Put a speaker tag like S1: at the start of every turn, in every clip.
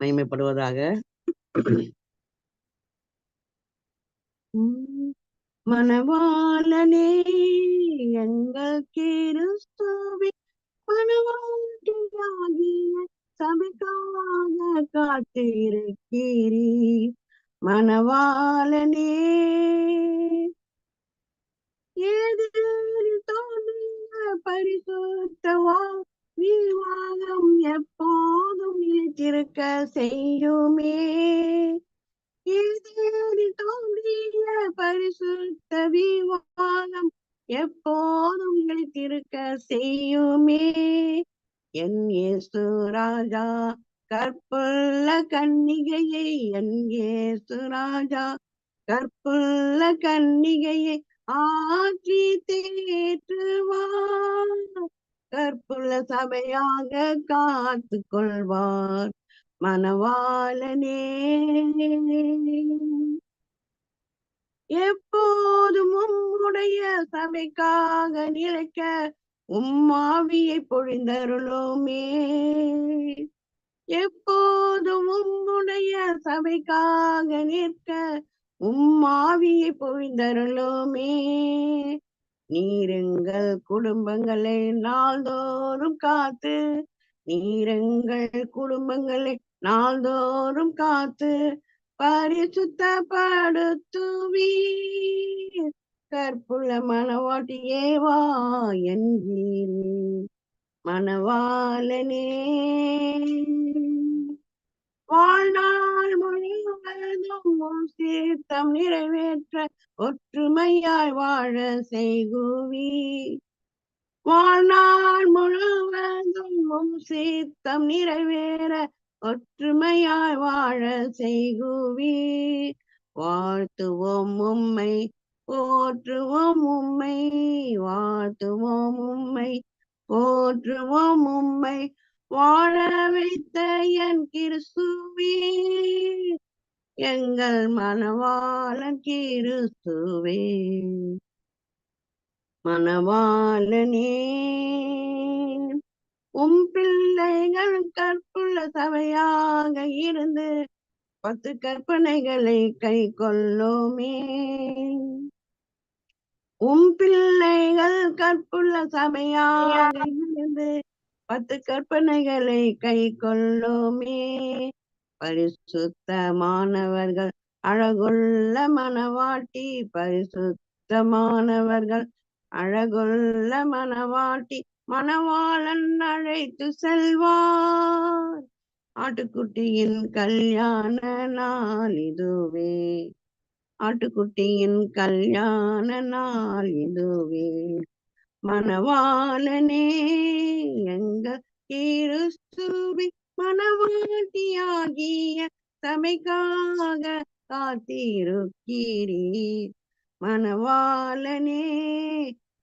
S1: மகிமைப்படுவதாக. உம் மணவாளனே எங்கள் கிறிஸ்துவி மணவாட்டியாகிய சபைக்காக காத்திருக்கிறீ மணவாளனே ஏதில் தோன்றிய பரிசுத்தவா விவாதம் எப்போ நிலைத்திருக்க செய்யுமே. தோன்றிய பரிசுத்த விவாதம் எப்போதும் நிலைத்திருக்க செய்யுமே. என் இயேசு ராஜா கற்புள்ள கன்னிகையை என் இயேசு ராஜா கற்புள்ள கன்னிகையை ஆற்றி கற்புள்ள சபையாக காத்து கொள்வார் மனவாளனே எப்போதும் உம்முடைய சபைக்காக நிலைக்க உம்மாவியை பொழிந்தருளோமே. எப்போதும் உம்முடைய சபைக்காக நிற்க உம்மாவியை பொழிந்தருளோமே. நீருங்கள் குடும்பங்களை நாள்தோறும் காத்து நீருங்கள் குடும்பங்களை நாள்தோறும் காத்து பரிசுத்தப்படுத்துவீர். கற்புள்ள மணவாட்டியே வா என்கிறீர் மணவாளனே. வாழ்நாள் முழுவதும் சீர்த்தம் நிறைவேற்ற ஒற்றுமையாய் வாழ செய்குவி. வாழ்நாள் முழுவதும் சீர்த்தம் நிறைவேற ஒற்றுமையாய் வாழ செய்குவி. வாழ்த்துவோம் உம்மை போற்றுவோம் உம்மை வாழ்த்துவோம் உம்மை போற்றுவோம் உம்மை. வாழ வைத்த என் கிறிஸ்துவே. எங்கள் மணவாளன் கிறிஸ்துவே மணவாளனே உம் பிள்ளைகள் கற்புள்ள சபையாக இருந்து பத்து கற்பனைகளை கை கொள்ளோமே. உம் பிள்ளைகள் கற்புள்ள சபையாக இருந்து பத்து கற்பனைகளை கை கொள்ளோமே. பரிசுத்தமானவர்கள் அழகுள்ள மனவாட்டி பரிசுத்தமானவர்கள் அழகுள்ள மனவாட்டி மணவாளன் அழைத்து செல்வார். ஆட்டுக்குட்டியின் கல்யாண நாள் இதுவே. ஆட்டுக்குட்டியின் கல்யாண நாள் இதுவே. மணவாளனே எங்க கிறிஸ்துவி மனவாட்டியாகிய சபைக்காக காத்திருக்கிறீர். மனவாளனே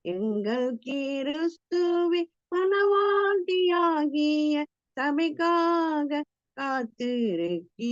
S1: எங்கள் கிறிஸ்துவி மனவாட்டியாகிய சபைக்காக காத்திருக்கி